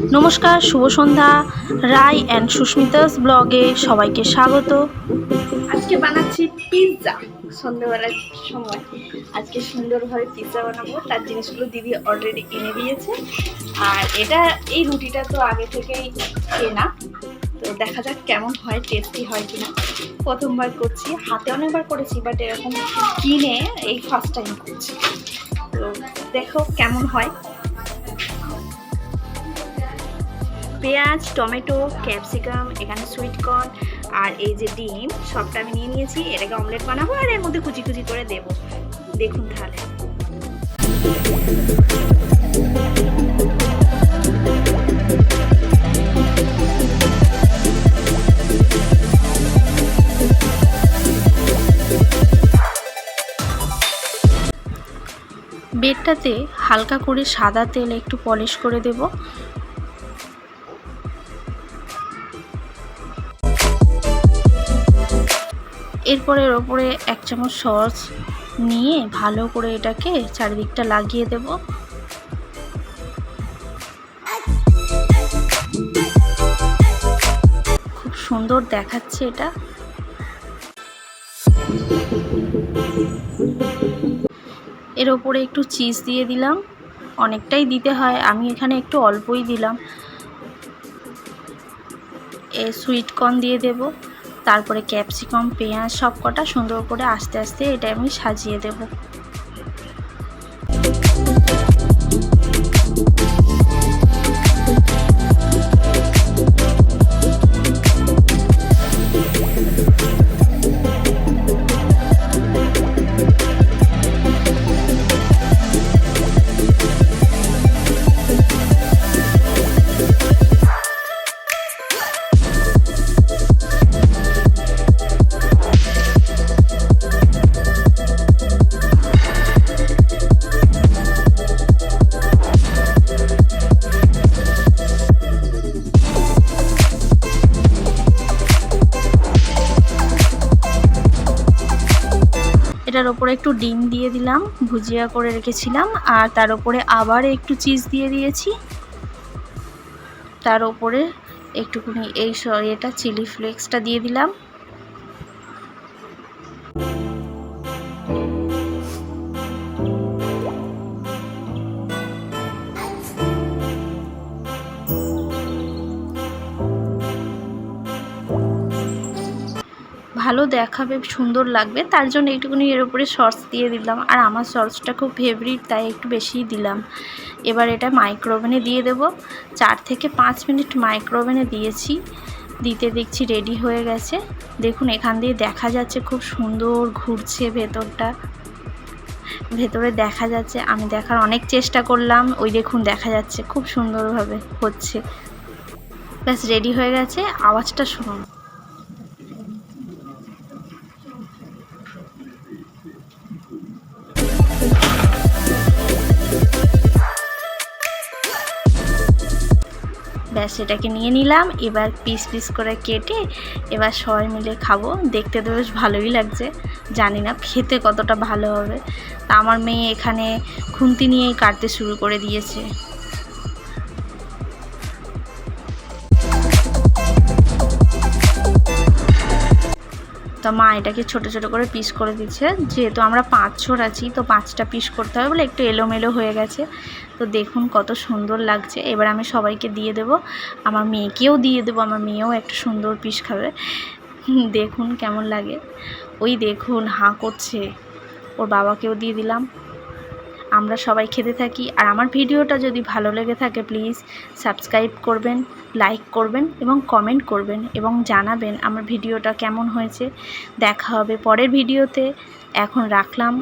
নমস্কার, শুভ সন্ধ্যা। রায় অ্যান্ড সুস্মিতাস ব্লগে সবাইকে স্বাগত। আজকে বানাচ্ছি পিৎজা সন্ধ্যেবেলার সময়। আজকে সুন্দরভাবে পিৎজা বানাবো। তার জিনিসগুলো দিদি অলরেডি এনে দিয়েছে। আর এটা, এই রুটিটা তো আগে থেকেই কেনা। তো দেখা যাক কেমন হয় টেস্টি হয় কিনা। প্রথমবার করছি। হাতে অনেকবার করেছি বাট এরকম কিনে এই ফার্স্ট টাইম করছি। তো দেখো কেমন হয়। পেঁয়াজ, টমেটো, ক্যাপসিকাম, এখানে সুইট কর্ন আর এই যে ডিম, সবটা আমি নিয়ে নিয়েছি। এটাকে অমলেট বানাবো আর এর মধ্যে কুচি কুচি করে দেবো। দেখুন তাহলে। বেডটাতে হালকা করে সাদা তেল একটু পলিশ করে দেব। এরপর এর ওপরে এক চামচ সস নিয়ে ভালো করে এটাকে চারিদিকটা লাগিয়ে দেব। খুব সুন্দর দেখাচ্ছে এটা। এর ওপরে একটু চিজ দিয়ে দিলাম। অনেকটাই দিতে হয়, আমি এখানে একটু অল্পই দিলাম। এ সুইট কর্ন দিয়ে দেব। তারপরে ক্যাপসিকাম পেঁয়াজ সব কটা সুন্দর করে আস্তে আস্তে এটা আমি সাজিয়ে দেব। এটার ওপরে একটু ডিম দিয়ে দিলাম, ভুজিয়া করে রেখেছিলাম, আর তার ওপরে আবার একটু চিজ দিয়ে দিয়েছি। তার ওপরে একটুখানি এই এটা চিলি ফ্লেক্সটা দিয়ে দিলাম। ভালো দেখাবে, সুন্দর লাগবে, তার জন্য একটুখানি এর উপরে সস দিয়ে দিলাম। আর আমার সসটা খুব ফেভারিট তাই একটু বেশিই দিলাম। এবার এটা মাইক্রোওভেনে দিয়ে দেব। চার থেকে পাঁচ মিনিট মাইক্রোওভেনে দিয়েছি। দিতে দেখছি রেডি হয়ে গেছে। দেখুন, এখান দিয়ে দেখা যাচ্ছে খুব সুন্দর ঘুরছে ভেতরটা। ভেতরে দেখা যাচ্ছে, আমি দেখার অনেক চেষ্টা করলাম। ওই দেখুন, দেখা যাচ্ছে, খুব সুন্দরভাবে হচ্ছে। ব্যাস রেডি হয়ে গেছে, আওয়াজটা শুনুন সেটাকে নিয়ে নিলাম, এবার পিস পিস করে কেটে এবার সবাই মিলে খাব। দেখতে তো বেশ ভালোই লাগছে, জানি না খেতে কতটা ভালো হবে। তা আমার মেয়ে এখানে খুন্তি নিয়েই কাটতে শুরু করে দিয়েছে। তো মা এটাকে ছোট ছোট করে পিস করে দিচ্ছে। যেহেতু আমরা পাঁচ ছোট আছি, তো পাঁচটা পিস করতে হবে বলে একটু এলোমেলো হয়ে গেছে। তো দেখুন কত সুন্দর লাগছে। এবার আমি সবাইকে দিয়ে দেব। আমার মেয়েকেও দিয়ে দেবো। আমার মেয়েও একটা সুন্দর পিস খাবে। দেখুন কেমন লাগে। ওই দেখুন, হাঁ করছে। ওর বাবাকেও দিয়ে দিলাম। আমরা সবাই খেতে থাকি। আর আমার ভিডিওটা যদি ভালো লেগে থাকে প্লিজ সাবস্ক্রাইব করবেন লাইক করবেন এবং কমেন্ট করবেন এবং জানাবেন আমার ভিডিওটা কেমন হয়েছে। দেখা হবে পরের ভিডিওতে। এখন রাখলাম।